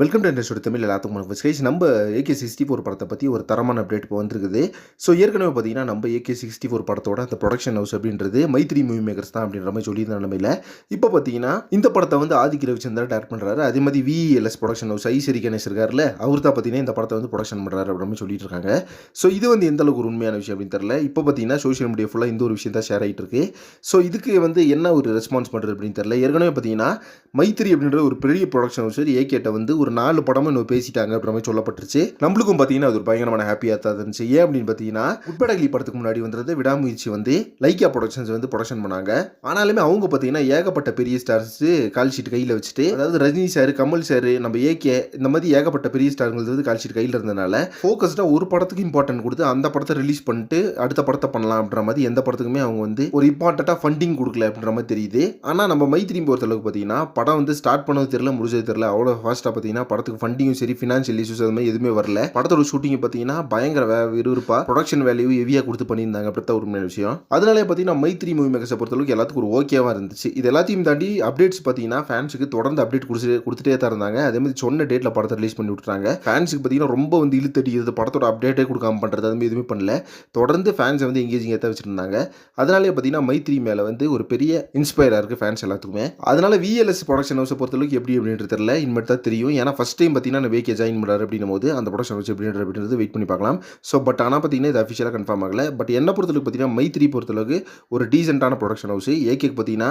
Welcome to industry Tamil எல்லாத்துக்கும் வணக்கம். Guys நம்ம ஏகே சிக்ஸ்டி ஃபோர் படத்தை பற்றி ஒரு தரமான அப்டேட் இப்போ வந்திருக்குது. ஸோ ஏற்கனவே பார்த்தீங்கன்னா நம்ம ஏகே சிக்ஸ்டி ஃபோர் படத்தோட அந்த ப்ரொடக்ஷன் ஹவுஸ் அப்படின்றது மைத்ரி மூவி மேக்கர்ஸ் தான் அப்படின்ற மாதிரி சொல்லியிருந்த நிலமையில் இப்போ பார்த்தீங்கன்னா இந்த படத்தை வந்து ஆதிக்க ரவிச்சந்திரா டேரக்ட் பண்ணுறாரு அதே மாதிரி VLS production house Ishari Ganesh இருக்கார்ல அவர் தான் பார்த்தீங்கன்னா இந்த படத்தை வந்து ப்ரொடக்ஷன் பண்ணுறாரு அப்படின்னு சொல்லிட்டு இருக்காங்க. ஸோ இது வந்து எந்த அளவுக்கு ஒரு உண்மையான விஷயம் அப்படின்னு தெரியல. இப்போ பார்த்தீங்கன்னா சோஷியல் மீடியா ஃபுல்லாக இந்த ஒரு விஷயம் தான் ஷேர் ஆகிட்டு இருக்கு. ஸோ இதுக்கு வந்து என்ன ஒரு ரெஸ்பான்ஸ் பண்ணுறது அப்படின்னு தெரியல. ஏற்கனவே பார்த்தீங்கன்னா மைத்திரி அப்படின்ற ஒரு பெரிய ப்ரொடக்ஷன் ஹவுஸ் ஏகேட்ட வந்து ஒரு நாலு படமும் இன்னும் பேசிட்டாங்க அப்படின்ற மாதிரி சொல்லப்பட்டுருச்சு. நம்மளுக்கும் பார்த்தீங்கன்னா அது ஒரு பயங்கரமான ஹாப்பியாக தான் இருந்துச்சு. ஏன் அப்படின்னு பார்த்தீங்கன்னா உட்படகலி படத்துக்கு முன்னாடி வந்துறது விடாமுயற்சி வந்து லைக்கா ப்ரொடக்ஷன்ஸ் வந்து ப்ரொடக்ஷன் பண்ணாங்க. ஆனாலுமே அவங்க பார்த்தீங்கன்னா ஏகப்பட்ட பெரிய ஸ்டார்ஸ் கால் ஷீட் கையில் வச்சுட்டு அதாவது ரஜினி சார் கமல் சார் நம்ம ஏகே இந்த மாதிரி ஏகப்பட்ட பெரிய ஸ்டார்கள் வந்து கால் ஷீட் கையில் இருந்தனால ஃபோக்கஸ்டாக ஒரு படத்துக்கு இம்பார்ட்டன்ட் கொடுத்து அந்த படத்தை ரிலீஸ் பண்ணிட்டு அடுத்த படத்தை பண்ணலாம் அப்படின்ற மாதிரி எந்த படத்துக்குமே அவங்க வந்து ஒரு இம்பார்ட்டண்ட்டாக ஃபண்டிங் கொடுக்கல அப்படின்ற மாதிரி தெரியுது. ஆனால் நம்ம மைத்திரி பொறுத்தளவுக்கு பார்த்தீங்கன்னா படம் வந்து ஸ்டார்ட் பண்ணது தெரியல முடிஞ்சது தெரியல. அவ்வளோ ஃபாஸ்ட்டாக பார்த்தீங்கன்னா படத்துக்கு ஃபண்டிங்கும் சரி ஃபினான்ஷியல் இஷ்யூஸ் அது மாதிரி எதுவுமே வரல. படத்தோட ஷூட்டிங் பார்த்தீங்கன்னா பயங்கர வே விறுவிறுப்பாக ப்ரொடக்ஷன் வேல்யூ ஹெவியாக கொடுத்து பண்ணியிருந்தாங்க அப்படி தான் உண்மையான விஷயம். அதனாலே பார்த்தீங்கன்னா மைத்ரி மூவி மேக்கர்ஸை பொறுத்தளவுக்கு எல்லாத்துக்கும் ஒரு ஓகேவாக இருந்துச்சு. இது எல்லாத்தையும் தாண்டி அப்டேட்ஸ் பார்த்தீங்கன்னா ஃபேன்ஸுக்கு தொடர்ந்து அப்டேட் கொடுத்து கொடுத்துட்டே தான் இருந்தாங்க. அதே மாதிரி சொன்ன டேட்டில் படத்தை ரிலீஸ் பண்ணி விட்டுறாங்க ஃபேன்ஸுக்கு பார்த்தீங்கன்னா ரொம்ப வந்து இழுத்தடிக்கிறது படத்தோட அப்டேட்டே கொடுக்காம பண்ணுறது அது மாதிரி எதுவுமே பண்ணல. தொடர்ந்து ஃபேன்ஸை வந்து எங்கேஜிங் ஏற்ற வச்சுருந்தாங்க. அதனாலே பார்த்தீங்கன்னா மைத்ரி மேலே வந்து ஒரு பெரிய இன்ஸ்பயராக இருக்குது ஃபேன்ஸ் எல்லாத்துக்குமே. அதனால விஎல்எஸ் ப்ரொடக்ஷன் ஹவுஸை பொறுத்தளவுக்கு எப்படி அப்படின்றது தெரியல. இனிமேட்டு தான் தெரியும். ஏன்னா ஃபஸ்ட் டைம் பார்த்தீங்கன்னா நான் வேக்கே ஜாயின் பண்ணுறாரு அப்படின்னும் போது அந்த ப்ரொடக்ஷன் ஹவுஸ் எப்படின்றது அப்படின்றது வெயிட் பண்ணி பார்க்கலாம். ஸோ பட் ஆனால் பார்த்தீங்கன்னா இது அஃபிஷியலாக கன்ஃபார்ம் ஆகல. பட் என்ன பொறுத்தளவுக்கு பார்த்தீங்கன்னா மைத்ரி பொறுத்தளவுக்கு ஒரு டீசென்ட்டான ப்ரொடக்ஷன் ஹவுஸ் ஏகேக்கு பார்த்தீங்கன்னா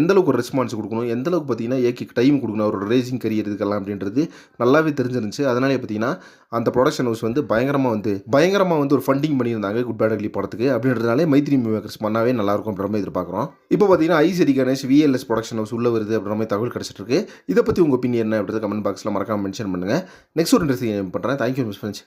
எந்த அளவுக்கு ஒரு ரெஸ்பான்ஸ் கொடுக்கணும் எந்தளவுக்கு பார்த்தீங்கன்னா ஏகேக்கு டைம் கொடுக்கணும் அவரோட ரேசிங் கரியர் இதுக்கெல்லாம் அப்படின்றது நல்லாவே தெரிஞ்சிருந்துச்சு. அதனாலே பார்த்தீங்கன்னா அந்த ப்ரொடக்ஷன் ஹவுஸ் வந்து பயங்கரமாக வந்து பயங்கரமாக வந்து ஒரு ஃபண்டிங் பண்ணியிருந்தாங்க குட் பேட் அக்லி படத்துக்கு. அப்படின்றதுனாலே மைத்ரி மேக்கர்ஸ் பண்ணாவே நல்லாயிருக்கும் அப்படின்ற மாதிரி எதிர்பார்க்குறோம். இப்போ பார்த்தீங்கன்னா Ishari Ganesh VLS production house உள்ள வருது அப்படின்ற மாதிரி தகவல் கிடச்சிட்ருக்கு. இதை பற்றி உங்கள் ஒப்பீனியன் என்ன அப்படின்றது கமெண்ட் பாக்ஸில் மறக்காம மென்ஷன் பண்ணுங்கள் நெக்ஸ்ட் ஒரு இன்ட்ரெஸ்டிங் பண்ணுறேன் தேங்க்யூ மிஸ் ஃப்ரெண்ட்ஸ்